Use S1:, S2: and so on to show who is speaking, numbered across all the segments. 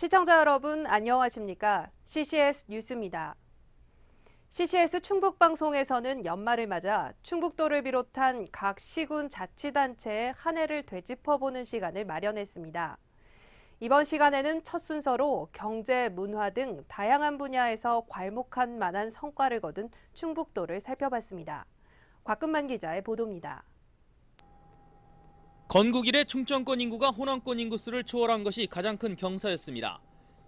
S1: 시청자 여러분 안녕하십니까? CCS 뉴스입니다. CCS 충북 방송에서는 연말을 맞아 충북도를 비롯한 각 시군 자치단체의 한 해를 되짚어보는 시간을 마련했습니다. 이번 시간에는 첫 순서로 경제, 문화 등 다양한 분야에서 괄목한 만한 성과를 거둔 충북도를 살펴봤습니다. 곽금만 기자의 보도입니다.
S2: 건국 이래 충청권 인구가 호남권 인구 수를 초월한 것이 가장 큰 경사였습니다.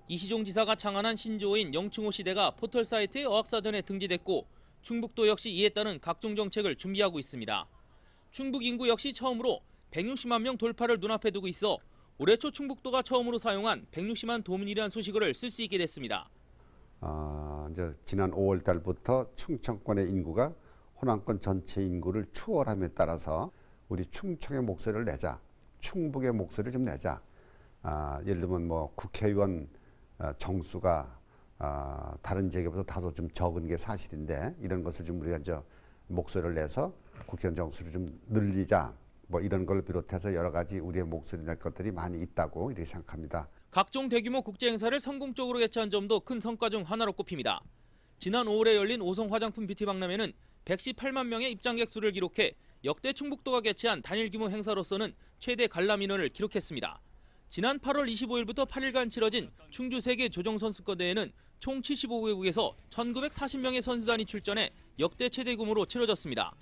S2: 이시종 지사가 창안한 신조어인 영충호 시대가 포털 사이트의 어학사전에 등재됐고 충북도 역시 이에 따른 각종 정책을 준비하고 있습니다. 충북 인구 역시 처음으로 160만 명 돌파를 눈앞에 두고 있어 올해 초 충북도가 처음으로 사용한 160만 도민이라는 수식어를 쓸 수 있게 됐습니다.
S3: 어, 이제 지난 5월 달부터 충청권의 인구가 호남권 전체 인구를 추월함에 따라서 우리 충청의 목소리를 내자, 충북의 목소리를 좀 내자. 아, 예를 들면 뭐 국회의원 어, 정수가 아, 다른 지역보다 다소 좀 적은 게 사실인데 이런 것을 좀 우리가 이제 목소리를 내서 국회의원 정수를 좀 늘리자. 뭐 이런 걸 비롯해서 여러 가지 우리의 목소리 낼 것들이 많이 있다고 이렇게 생각합니다.
S2: 각종 대규모 국제 행사를 성공적으로 개최한 점도 큰 성과 중 하나로 꼽힙니다. 지난 5월에 열린 오성 화장품 뷰티 박람회는 118만 명의 입장객 수를 기록해 역대 충북도가 개최한 단일 규모 행사로서는 최대 관람 인원을 기록했습니다. 지난 8월 25일부터 8일간 치러진 충주 세계 조정 선수권 대회는 총 75개국에서 1,940명의 선수단이 출전해 역대 최대 규모로 치러졌습니다.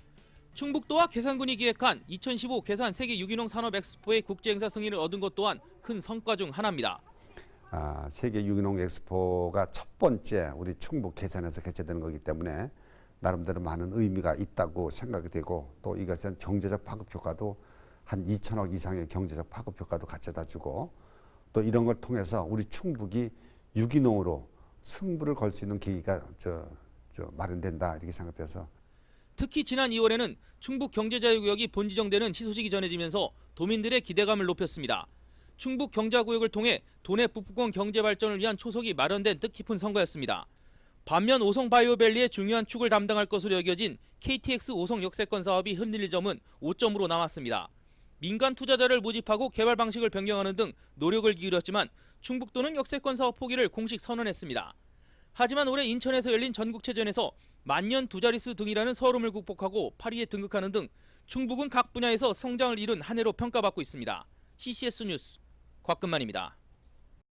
S2: 충북도와 계산군이 기획한 2015 계산 세계 유기농 산업 엑스포의 국제 행사 승인을 얻은 것 또한 큰 성과 중 하나입니다.
S3: 아, 세계 유기농 엑스포가 첫 번째 우리 충북 계산에서 개최되는 거기 때문에 나름대로 많은 의미가 있다고 생각이 되고 또 이것은 경제적 파급 효과도 한 2천억 이상의 경제적 파급 효과도 가져다 주고 또 이런 걸 통해서 우리 충북이 유기농으로 승부를 걸 수 있는 계기가 저, 저 마련된다 이렇게 생각돼서
S2: 특히 지난 2월에는 충북 경제자유구역이 본지정되는 희소식이 전해지면서 도민들의 기대감을 높였습니다. 충북 경자구역을 통해 도내 북부권 경제 발전을 위한 초석이 마련된 뜻깊은 선거였습니다. 반면 오성 바이오밸리의 중요한 축을 담당할 것으로 여겨진 KTX 오성 역세권 사업이 흔들릴 점은 오점으로 남았습니다. 민간 투자자를 모집하고 개발 방식을 변경하는 등 노력을 기울였지만 충북도는 역세권 사업 포기를 공식 선언했습니다. 하지만 올해 인천에서 열린 전국체전에서 만년 두 자릿수 등이라는 서름을 극복하고 8위에 등극하는 등 충북은 각 분야에서 성장을 이룬 한 해로 평가받고 있습니다. CCS 뉴스 곽근만입니다.